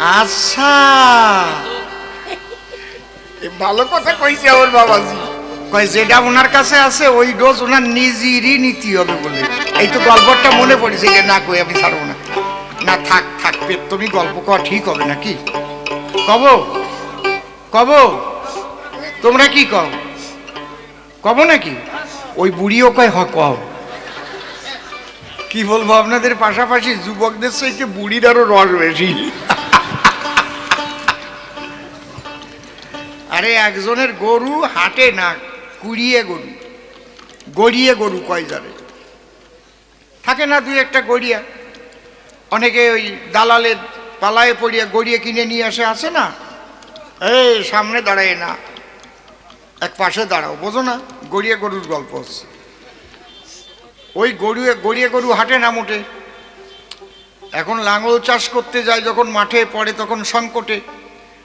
আচ্ছা। ভালো কথা কইছে ওর বাবাজি। কয় যেটা ওনার কাছে আছে ওই ডোজ ওনার নিজেরই নীতি হবে বলে। এই তো গল্পটা মনে পড়েছে যে না কই আমি ছাড়বো না। না থাক থাক পেট তুমি গল্প কর ঠিক হবে নাকি? কব কব তোমরা কি কও? কব নাকি? ওই বুড়িও কয় হ কও। কি বলব আপনাদের পাশাপাশি যুবকদের চাইতে বুড়ির আরও রস বেশি। আরে একজনের গরু হাটে না, কুড়িয়ে গরু, গড়িয়ে গরু কয় যাবে থাকে না দুই একটা গড়িয়া। অনেকে ওই দালালের পালায় পড়িয়া গড়িয়ে কিনে নিয়ে আসে, আছে না? এই, সামনে দাঁড়ায় না। এক পাশে দাঁড়াও, বোঝো না, গড়িয়ে গরুর গল্প হচ্ছে। ওই গরু, গড়িয়ে গরু হাটে না মোটে। এখন লাঙল চাষ করতে যায়, যখন মাঠে পড়ে, তখন সংকটে।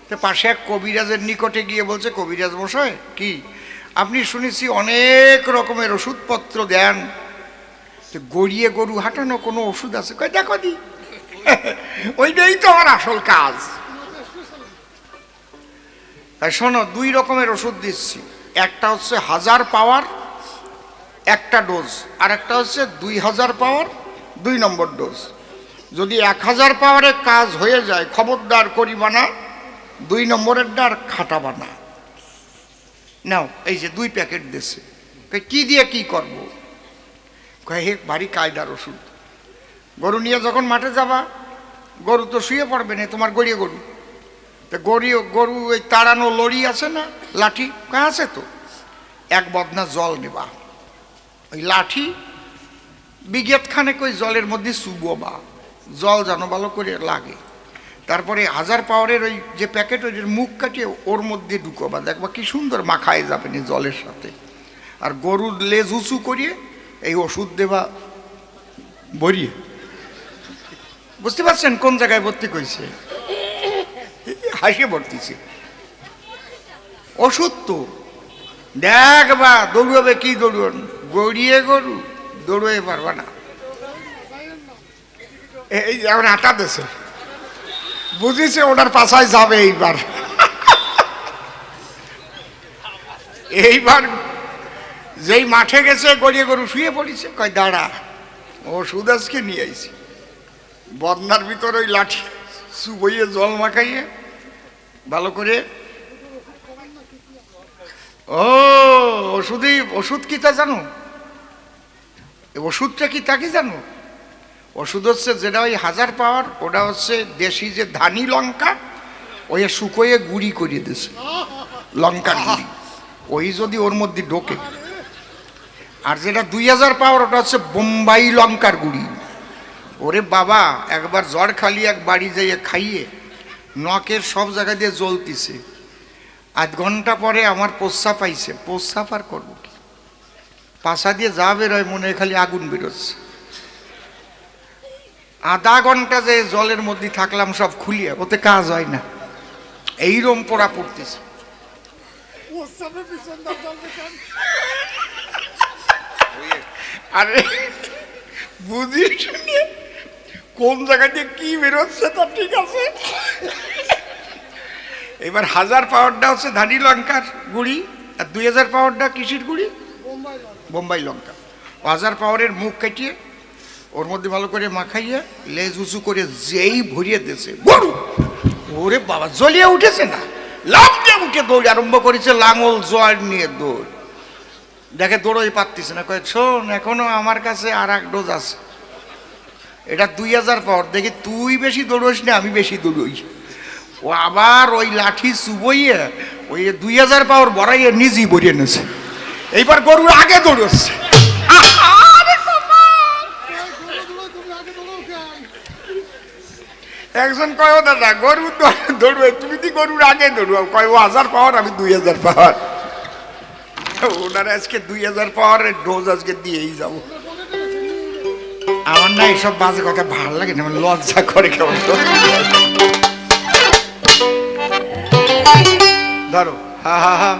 তো পাশে এক কবিরাজের নিকটে গিয়ে বলছে, কবিরাজ মশাই, কি? আপনি শুনেছি অনেক রকমের ওষুধপত্র দেন। তো গড়িয়ে গরু হাঁটানো কোনো ওষুধ আছে? কয়, দেখো দি। ওইটাই তো আমার আসল কাজ। তাই শোনো, দুই রকমের ওষুধ দিচ্ছি। একটা হচ্ছে হাজার পাওয়ার, একটা ডোজ। আর একটা হচ্ছে দুই হাজার পাওয়ার, দুই নম্বর ডোজ। যদি এক হাজার পাওয়ারের কাজ হয়ে যায়, খবরদার করিবা না দুই নম্বরের ডার খাটা বানা। নাও এই যে দুই প্যাকেট দিছে। কই, কি দিয়ে কি করব? কয় হে বাড়ি কায়দার ওষুধ। গরু নিয়ে যখন মাঠে যাবা গরু তো শুয়ে পড়বে না তোমার গড়িয়ে গরু। তা গড়িয়ে গরু ওই তাড়ানো লড়ি আছে না লাঠি? কয় আছে তো। এক বদনা জল নেবা। ওই লাঠি বিগেত খানেক ওই জলের মধ্যে শুবো চুববা জল যেন ভালো করে লাগে। তারপরে হাজার পাওয়ারের ওই যে প্যাকেট, ওই মুখ কাটিয়ে ওর মধ্যে ঢুকোবা দেখবা কি সুন্দর মাখায় যাবে না জলের সাথে। আর গরুর লেজ উঁচু করিয়ে এই ওষুধ দেবা বরিয়ে বুঝতে পারছেন কোন জায়গায় ভর্তি করছে? হাসিয়ে ভর্তিছে ওষুধ তো। দেখ বা দৌড়বে কি দৌড়ন? গড়িয়ে গরু, দৌড়ে পারবা না। এই এখন আটা দেশে বুঝেছে ওনার পাশায় যাবে এইবার। এইবার যেই মাঠে গেছে, গড়িয়ে গরু শুয়ে পড়েছে, কয় দাঁড়া ও সুদাসকে নিয়ে আইছি। বদনার ভিতরে ওই লাঠি, সুবইয়ে জল মাখাইয়ে, ভালো করে। ও, ওষুধই ওষুধ কি তা জানো? ওষুধটা কি তা কি জানো? ওষুধ হচ্ছে যেটা ওই হাজার পাওয়ার, ওটা হচ্ছে দেশি যে ধানি লঙ্কা, ওই শুকোয়ে গুড়ি করিয়ে দিছে লঙ্কার গুড়ি। ওই যদি ওর মধ্যে ঢোকে। আর যেটা দুই হাজার পাওয়ার, ওটা হচ্ছে বোম্বাই লঙ্কার গুড়ি। ওরে বাবা, একবার জ্বর খালি, এক বাড়ি যাইয়ে খাইয়ে, নখের সব জায়গা দিয়ে জ্বলতিছে আধ ঘণ্টা পরে আমার প্রস্রাব পাইছে। প্রস্রাব আর করব কি? পাশা দিয়ে যা বেরোয়, মনে খালি আগুন বেরোচ্ছে। আধা ঘণ্টা যে জলের মধ্যে থাকলাম, সব খুলিয়ে, ওতে কাজ হয় না। এইরম পোড়া পড়তেছে। আরে, বুঝি কোন জায়গা দিয়ে কি বেরোচ্ছে তা ঠিক আছে। এবার হাজার পাওয়ারটা হচ্ছে ধানি লঙ্কার গুড়ি, আর দুই হাজার পাওয়ারটা কিসির গুড়ি? বোম্বাই লঙ্কা হাজার পাওয়ারের মুখ কাটিয়ে ওর মধ্যে ভালো করে মাখাইয়া, লেজ উঁচু করে যেই ভরিয়ে দিয়েছে গরু ওরে বাবা, জ্বলিয়ে উঠেছে না? লাভ দিয়ে উঠে দৌড় আরম্ভ করেছে লাঙল জল নিয়ে দৌড়। দেখে দৌড়ই পারতিস না, কয়ে, শোন, এখনও আমার কাছে আর এক ডোজ আছে। এটা দুই হাজার পাওয়ার, দেখি তুই বেশি দৌড়োস না, আমি বেশি দৌড়ই। ও আবার ওই লাঠি চুবইয়ে, ওই দুই হাজার পাওয়ার বড়াইয়ে নিজেই বরিয়ে নেছে এইবার গরুর আগে দৌড়চ্ছে। একজন কয় দাদা গরু দৌড়বে তুমি কি গরুর আগে দৌড়ো কয়, ও হাজার পাওয়ার, আমি দুই হাজার পাওয়ার। ওনার আজকে দুই হাজার পাওয়ারের ডোজ আজকে দিয়েই যাব। আমার না এইসব বাজে কথা ভালো লাগে না লজ্জা করে কেমন ধরো। হা হা হা।